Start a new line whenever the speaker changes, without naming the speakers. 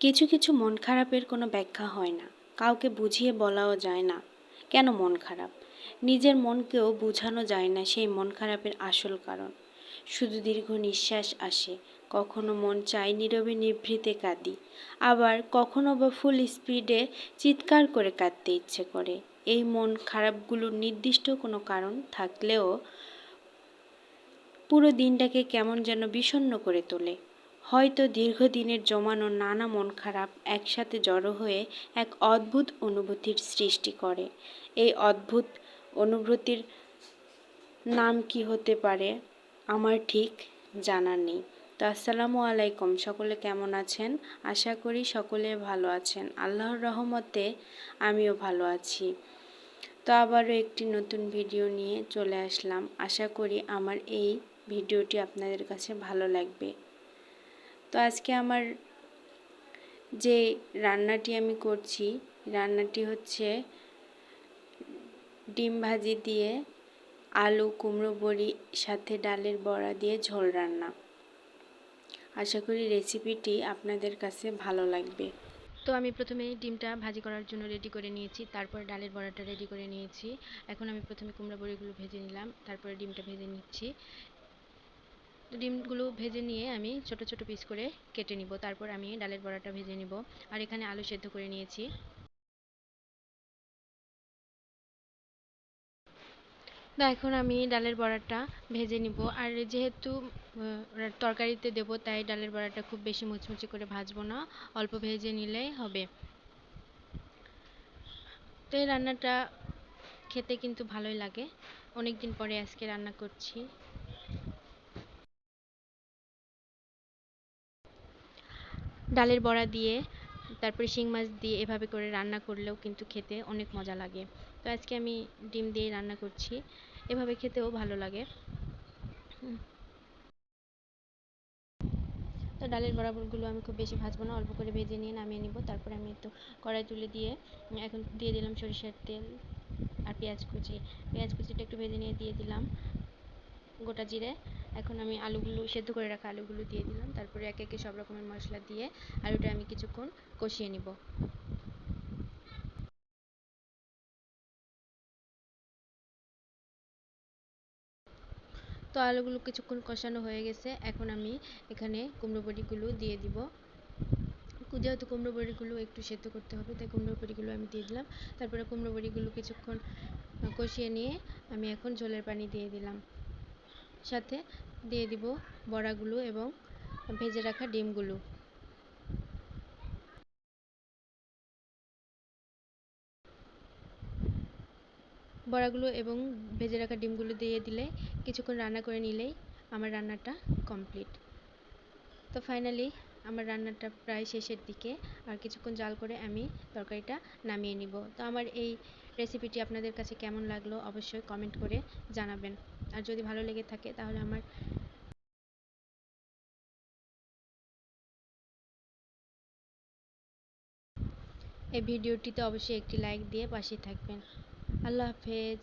কিছু কিছু মন খারাপের কোনো ব্যাখ্যা হয় না। কাউকে বুঝিয়ে বলাও যায় না। কেন মন খারাপ? নিজের মনকেও বোঝানো যায় না সেই মন খারাপের আসল কারণ। শুধু দীর্ঘ নিঃশ্বাস আসে, কখনো মন চায় নীরবে নিভৃতে কাঁদি, আবার কখনো বা ফুল স্পিডে চিৎকার করে কাঁদতে ইচ্ছে করে। এই মন খারাপগুলোর নির্দিষ্ট কোনো কারণ থাকলেও পুরো দিনটাকে কেমন যেন বিষণ্ণ করে তোলে। হয়তো দীর্ঘদিনের জমানো নানা মন খারাপ একসাথে জড়ো হয়ে এক অদ্ভুত অনুভূতির সৃষ্টি করে। এই অদ্ভুত অনুভূতির নাম কি হতে পারে, আমার ঠিক জানা নেই। তো আসসালামু আলাইকুম, সকলে কেমন আছেন? আশা করি সকলে ভালো আছেন। আল্লাহর রহমতে আমিও ভালো আছি। তো আবারও একটি নতুন ভিডিও নিয়ে চলে আসলাম। আশা করি আমার এই ভিডিওটি আপনাদের কাছে ভালো লাগবে। তো আজকে আমার যে রান্নাটি আমি করছি, রান্নাটি হচ্ছে ডিম ভাজি দিয়ে আলু, কুমড়ো, বড়ি, সাথে ডালের বড়া দিয়ে ঝোল রান্না। আশা করি রেসিপিটি আপনাদের কাছে ভালো লাগবে।
তো আমি প্রথমে ডিমটা ভাজি করার জন্য রেডি করে নিয়েছি, তারপর ডালের বড়াটা রেডি করে নিয়েছি। এখন আমি প্রথমে কুমড়া, বড়িগুলো ভেজে নিলাম, তারপরে ডিমটা ভেজে নিচ্ছি। ডিমগুলো ভেজে নিয়ে আমি ছোট ছোট পিস করে কেটে নিব। তারপর আমি ডালের বড়াটা ভেজে নিব আর এখানে আলু সেদ্ধ করে নিয়েছি। তো এখন আমি ডালের বড়াটা ভেজে নিব। আর যেহেতু তরকারিতে দেব, তাই ডালের বড়াটা খুব বেশি মুচমুচে করে ভাজবো না। অল্প ভেজে নিলেই হবে। তো এই রান্নাটা খেতে কিন্তু ভালোই লাগে। অনেক দিন পরে আজকে রান্না করছি। ডালের বড়া দিয়ে, তারপরে শিং মাছ দিয়ে এভাবে করে রান্না করলেও কিন্তু খেতে অনেক মজা লাগে। তো আজকে আমি ডিম দিয়ে রান্না করছি। এভাবে খেতেও ভালো লাগে। তো ডালের বড়াগুলো আমি খুব বেশি ভাজবো না, অল্প করে ভেজে নিয়ে নামিয়ে নিব। তারপরে আমি একটু কড়াই তুলে দিয়ে, এখন দিয়ে দিলাম সরিষার তেল আর পেঁয়াজ কুচি। পেঁয়াজ কুচিটা একটু ভেজে নিয়ে দিয়ে দিলাম গোটা জিরে। এখন আমি আলুগুলো সেদ্ধ করে রাখা আলুগুলো দিয়ে দিলাম। তারপরে একে একে সব রকমের মশলা দিয়ে আলুটা আমি কিছুক্ষণ কষিয়ে নিব। তো আলুগুলো কিছুক্ষণ কষানো হয়ে গেছে। এখন আমি এখানে কুমড়ো বড়িগুলো দিয়ে দিব। যেহেতু কুমড়ো বড়িগুলো একটু সেদ্ধ করতে হবে, তাই কুমড়ো বড়িগুলো আমি দিয়ে দিলাম। তারপরে কুমড়ো বড়িগুলো কিছুক্ষণ কষিয়ে নিয়ে আমি এখন ঝোলের পানি দিয়ে দিলাম। সাথে দিয়ে দিব বড়াগুলো এবং ভেজে রাখা ডিমগুলো। বড়াগুলো এবং ভেজে রাখা ডিমগুলো দিয়ে দিলে কিছুক্ষণ রান্না করে নিলেই আমার রান্নাটা কমপ্লিট। তো ফাইনালি আমার রান্নাটা প্রায় শেষের দিকে আর কিছুক্ষণ জাল করে আমি তরকারিটা নামিয়ে নিব। তো আমার এই রেসিপিটি আপনাদের কাছে কেমন লাগল অবশ্যই কমেন্ট করে জানাবেন। আর যদি ভালো লেগে থাকে তাহলে আমার এই ভিডিওটিতে অবশ্যই একটি লাইক দিয়ে পাশে থাকবেন। আল্লাহ হাফেজ।